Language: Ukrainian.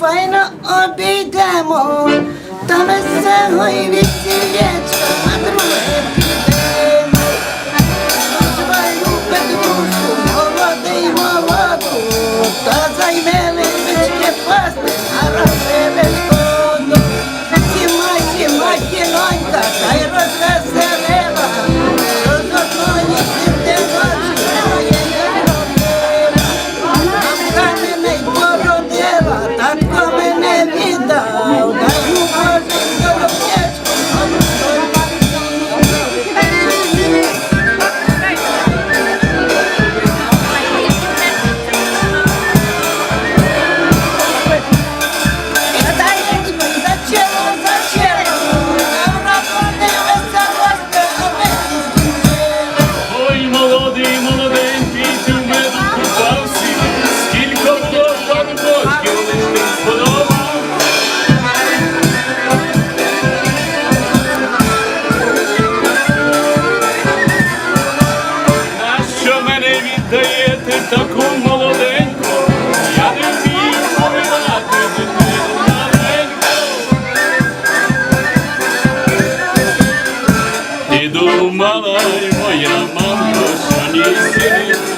файно обійдемо, та весело і весілечко, а друге думала й моя мамка, що ні сини.